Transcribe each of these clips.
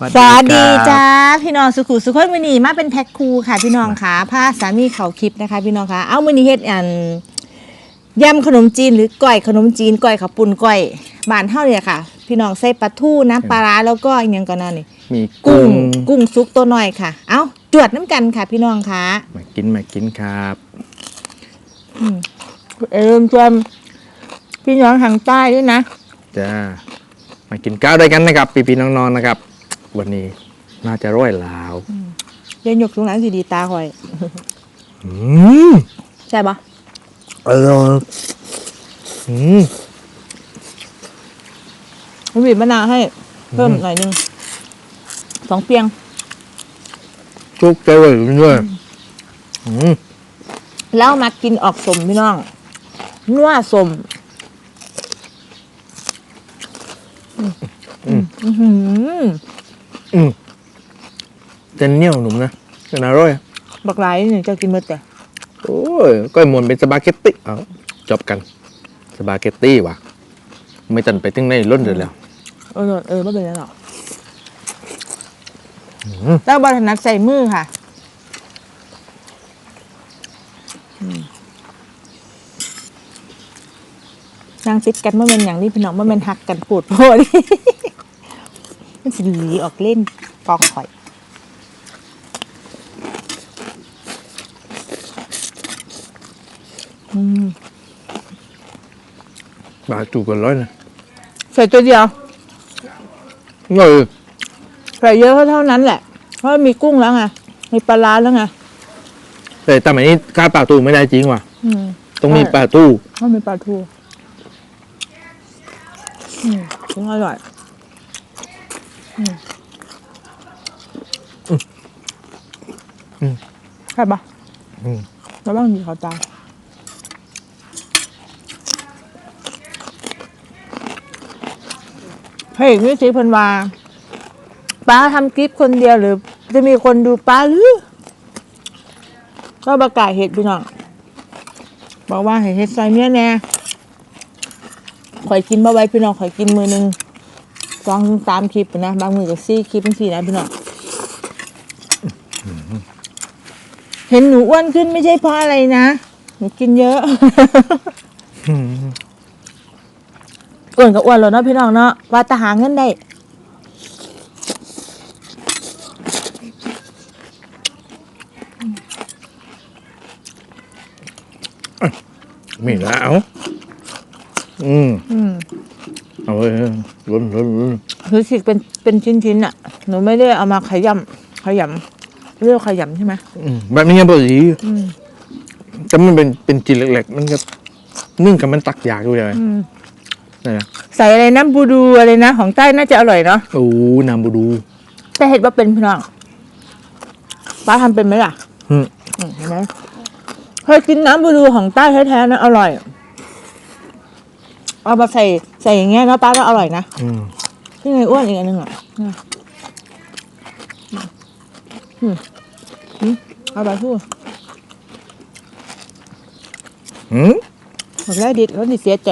สวัสสวัสดีครับจ้าพี่น้องสุขุสุขคนมือนีมาเป็นแพ็คคูค่ะ พี่น้องค่ะผ้าสามีเขาคลิปนะคะ พี่น้องค่ะเอามือนีเฮ็ดอันยำขนมจีนหรือก้อยขนมจีนก้อยข้าวปุ้นก้อยบ้านเฮาเนี่ยค่ะ พี่น้องใส่ปลาทูน้ำปลาร้าแล้วก็อีกอย่างก่อนนั่นนี่มีกุ้กุ้งงกุ้งซุกตัวน้อยค่ะ เอาจวดน้ำกันค่ะ พี่น้องค่ะมากินมากินครับเอิ่มชวนพี่น้องทางใต้ด้วยนะจ้ามากินข้าวด้วยกันนะครับ พี่ๆน้องๆนะครับ วันนี้น่าจะร่อยลาวเรียนยกตรงนั้นสิดีตาคอยอืมใช่ปะอร่อยอืมผมบีบมะนาวให้ เพิ่มหน่อยนึงสองเปียงจุกใจเลยด้วยอืมแล้วมากินออกสมพี่น้องนัวสมอืม อืมอื้อหืออืมแต่เหนียวหนุ่มนะแต่อร่อย บักหลายนี่จะกินหมดแต่โอ้ยก็หมวนเป็นสปาเกตตี้เอาจบกันสปาเกตตี้ว่ะ ไม่ตันไปถึงในล้นเลยแล้ว เออเออไม่เป็นไรหรอกอืมแล้วบอลถนัดใส่มือค่ะอืมนางติดกันเมื่อเป็นอย่างนี้พี่น้องเมื่อเป็นหักกันปวดโพด มันสิหลีออกเล่นกองข่อยอืมบาจูกันร้อยนะใส่ตัวเดียวเออใส่เยอะก็เท่านั้นแหละ เพราะมีกุ้งแล้วไงมีปลาร้าแล้วไงแต่แต่แบบนี้กล้าปลาตูไม่ได้จริงว่ะอืมต้องมีใช่ปลาตู้เพราะมีปลาทูอืมถึงอร่อย อืมใช่ปะอืมแล้วบ้างดีเขาตายพระเอกนี่สิเพันวาป้าทำคลิปคนเดียวหรือ จะมีคนดูป้าหรือ ก็ประกาศเหตุพี่น้องบอกว่าให้เฮ็ดใส่เมียแน่ข่อยกินบ่ไว้พี่น้องข่อยกินมือหนึ่ง สองถึงสามคลิปนะ บางมือก็สี่คลิปบางทีนะพี่น้องเห็นหนูอ้วนขึ้นไม่ใช่เพราะอะไรนะ หนูกินเยอะอืมอ้วนก็อ้วนแล้วเนาะพี่น้องเนาะว่าแตหาเงินได้มีแล้วอืม อืม เอาไว้ล้นล้น ล้นคือสิเป็นเป็นชิ้นๆอะ หนูไม่ได้เอามาขยำขยำเรียกว่าขยำใช่ไหมอืมแบบนี้ยังพอดีอืมแต่มันเป็นเป็นจีนเล็กๆมันก็นึ่งกับมันตักอยากด้วยเลยอืมนี่นะใส่อะไรนะบูดูอะไรนะ ของใต้น่าจะอร่อยเนาะ โอ้น้ำบูดู แต่เห็ดว่าเป็นพี่น้องป้าทำเป็นไหมล่ะอืมอืมเห็นไหมเคยกินน้ำบูดูของใต้แท้ๆนะอร่อย เอามาใส่ใส่อย่างเงี้ยนะป้าก็อร่อยนะ อืม ที่ไงอ้วนอีกอันหนึ่งอะเนี่ยอืมอืมเอาไปพูดอืมบอกแล้วดิเขาดิเสียใจ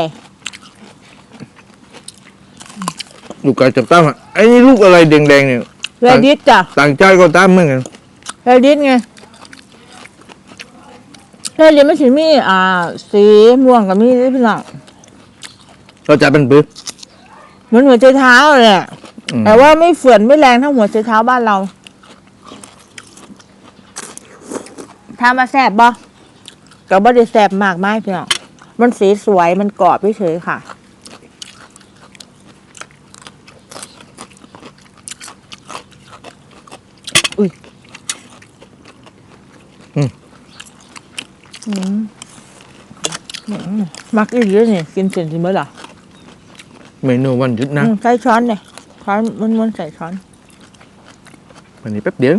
ลูกไก่จับตั้งอะไอ้นี่ลูกอะไรแดงๆเนี่ยแรดิสจ้ะต่างชาติก็ตามเหมือนกันแรดิสไงแรดิสไม่ใช่มีอ่า สีม่วงกับมีนี่พี่น้องเราจะเป็นปื้อเห มือนหัวใจเท้าเลยอะอืมแต่ว่าไม่เฝื่อนไม่แรงเท่าหัวใจเท้าบ้านเราทามาแสบบ่ก็บ่ได้แสบมากมายพี่น้องมันสีสวยมันกรอบเฉยๆค่ะ อุ้ยอืม อืมมักอีกเยอะนี่กินเสร็จสิเมื่อไหร่ เมนูวันหยุดนะอืมใส่ช้อนเลยช้อนม้วนๆใส่ช้อน วันนี้แป๊บเดียว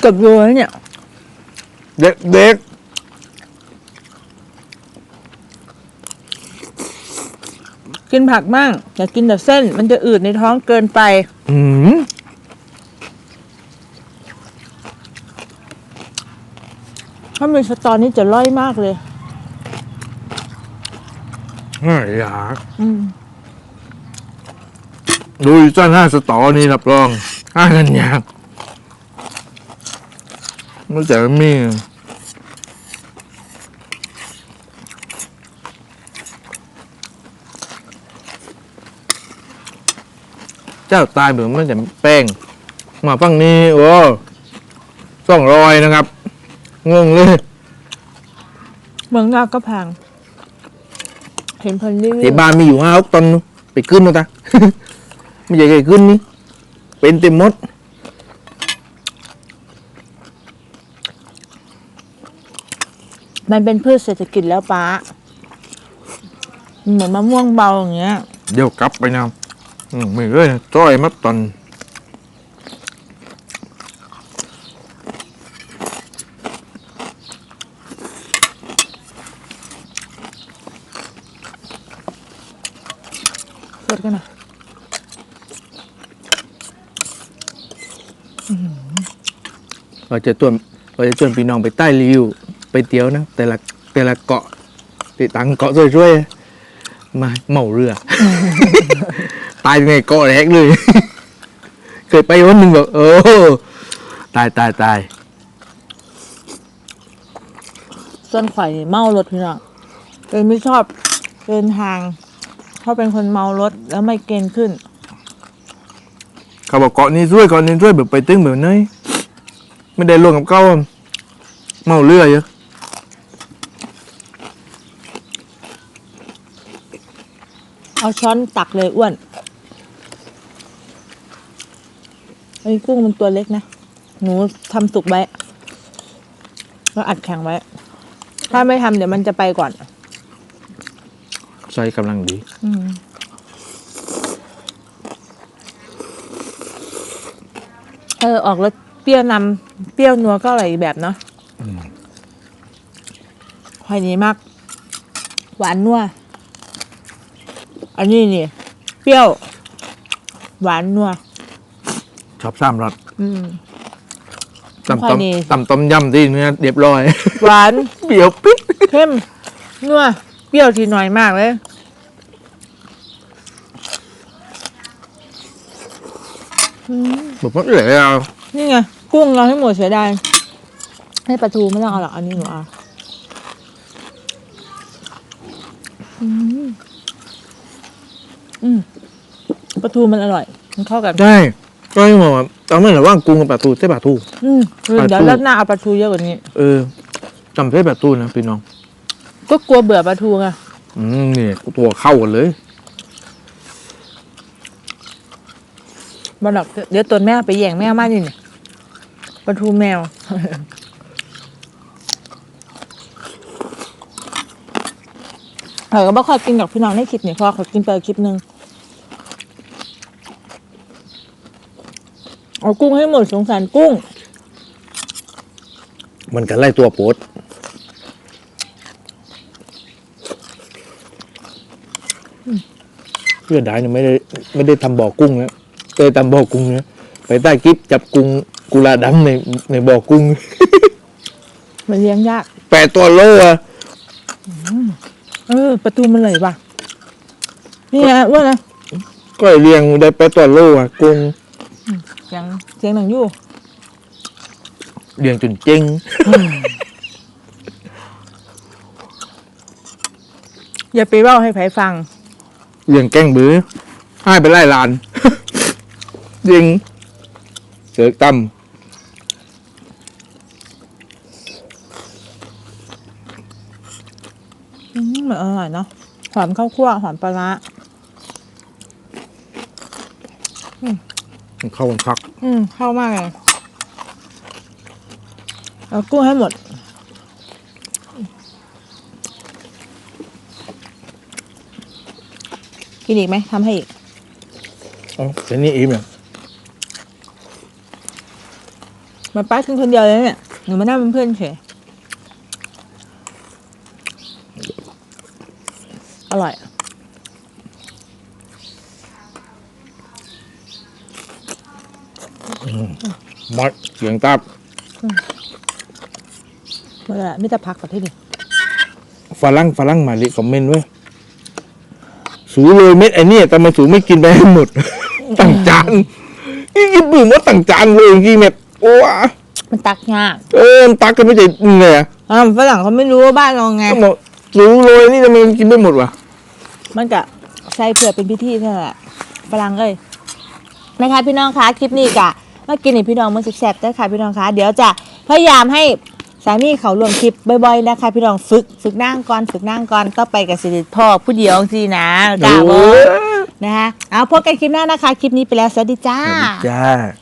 เกับโลแล้วเนี่ย เด็กเด็กกินผักมั่งอย่ากินแต่เส้น มันจะอืดในท้องเกินไป อืม ถ้ามีสตอนี่จะร่อยมากเลยง่ายอยากอืมดูอีจ้าหน้าสตอนี่รับรองห้ากันยากไม่แต่ไม่มีเจ้าตายเหมือนมันจะแป้ง มาฟังนี้โอ้สองรอยนะครับ งงเลยเมืองนอกก็แพงเห็นเพิ่นรีวิที่วบ้านมีอยู่ห้าหกตันนู่นไปขึ้นนู่นตา ไม่ใช่แค่ขึ้นนี่เป็นเต็มหมด มันเป็นพืชเศรษฐกิจแล้วป้ามันเหมือนมะม่วงเบาอย่างเงี้ย เดี๋ยวกลับไปนะอืมไม่เลยนะจ้อยมัดตอน ดกันหน่อยเราจะชวนเราจะชวนพี่น้องไปใต้ริวไปเที่ยวนะ แต่ละแต่ละเกาะติดตังเกาะช่วยๆมาเหมาเรือ ตายในเกาะแรกเลย เคยไปวันหนึ่งแบบเออตายตายตายส่วนข่อยนี่เมารถพี่น้องเป็นไม่ชอบเดินทาง เพราะเป็นคนเมารถแล้วไม่เกณฑ์ขึ้น เขาบอกเกาะนี้ช่วยเกาะนี้ช่วยแบบไปตึ้งแบบนี้ไม่ได้ลงกับเขาอะเมาเรือเยอะเอาช้อนตักเลยอ้วนไอ้กุ้งมันตัวเล็กนะ หนูทำสุกไว้แล้วอัดแข็งไว้ ถ้าไม่ทำเดี๋ยวมันจะไปก่อน ใส่กำลังดีอืมเออออกรสเปรี้ยวนำเปรี้ยวนัวก็อร่อยอีกแบบเนาะหอยนี้มาก หวานนัว อันนี้นี่ เปรี้ยว หวานนัว ชอบซ้ำรสอืม ตำค่อยดีตำตำต้มยำที่เนื้อเรียบร้อย หวาน เปรี้ยวปิ๊ด เข้มนัว เปรี้ยวทีหน่อยมากเลยแบบว่าเหลือเอานี่ไงกุ้งเราให้หมดเสียดายให้ปลาทูไม่ต้องเอาหรอกอันนี้หนูเอาอืมอืมปลาทูมันอร่อย มันเข้ากันได้ก็ยังบอกว่าตอนนั้นระหว่างกุ้งกับปลาทูใช่ปลาทู อืมคือปลาทูเดี๋ยวรอบหน้าเอาปลาทูเยอะกว่านี้ เออจำใช่ปลาทูนะพี่น้อง ก็กลัวเบื่อปลาทูไงอืมเนี่ยตัวเข้ากันเลยบอลอกเดี๋ยวตัวแม่ไปแย่งแม่มากนี่เนี่ยปลาทูแมว เออก็บ่ค่อยกินกับพี่น้องในคลิปนี่เพอเขากินไปคลิปหนึ่งเอากุ้งให้หมดสงสารกุ้ง มันกันไล่ตัวโปด พื่อนได้เนี่ยไม่ได้ไม่ได้ทำบ่อกุ้งนะเคยทำบ่อกุ้งนะไปใต้กิ๊บจับกุ้งกุลาดำในในบ่อกุ้ง มันเลี้ยงยากแปดตัวโลอะเออ ประตูมันเลยว่ะนี่ไงอ้ว่านะก็เลี้ยงได้แปดตัวโลอะกุ้งเสียงเสียงหนังอยู่เลี้ยงจนเจ๊งอย่าไปเล่าให้ไผฟัง เลี้ยงแกล้งบื้อให้ไปไล่ลาน ยิง เสือกตั้มอืมมันอร่อยเนาะหอมข้าวคั่วหอมปลาร้าเข้ากันคัก อืมเข้ามากเลยเอากุ้งให้หมด กินอีกไหมทำให้อีกอ๋อแต่นี่อิ่มเนี่ยมาป้ากินคนเดียวเลยเนี่ยหนูมานั่งเป็นเพื่อนเฉยอร่อยมัดเสียงตับเมื่อไหร่ไม่จะพักกับที่นี่ฝรั่งฝรั่งมาลิคอมเมนต์ไว้ สูเลยเม็ดไอ้เนี่ยแต่ทำไมสูไม่กินไปให้หมดตั้งจานนี่กินปืนว่าตั้งจานเลยจริงๆเนี่ยโอ้วะมันตักยากเออมันตักกันไม่ใช่ไงอะอ่าฝรั่งเขาไม่รู้ว่าบ้านเราไงก็บอกสูเลยนี่ทำไมมันกินไม่หมดวะมันก็ใส่เผื่อเป็นพิธีเท่านั้นแหละฝรั่งเอ้ยนะคะพี่น้องคะคลิปนี้กะมากินให้พี่น้องมันแซ่บๆเด้อค่ะพี่น้องคะเดี๋ยวจะพยายามให้ สามีเขารวมคลิปบ่อยๆนะคะ พี่น้องฝึกฝึกนั่งก่อนฝึกนั่งก่อนต่อไปกับสิริพ่อผู้เดียวสินะกล้าบโอ้อกยนะคะเอาพบกันคลิปหน้านะคะ คลิปนี้ไปแล้วสวัสดีจ้า จ้า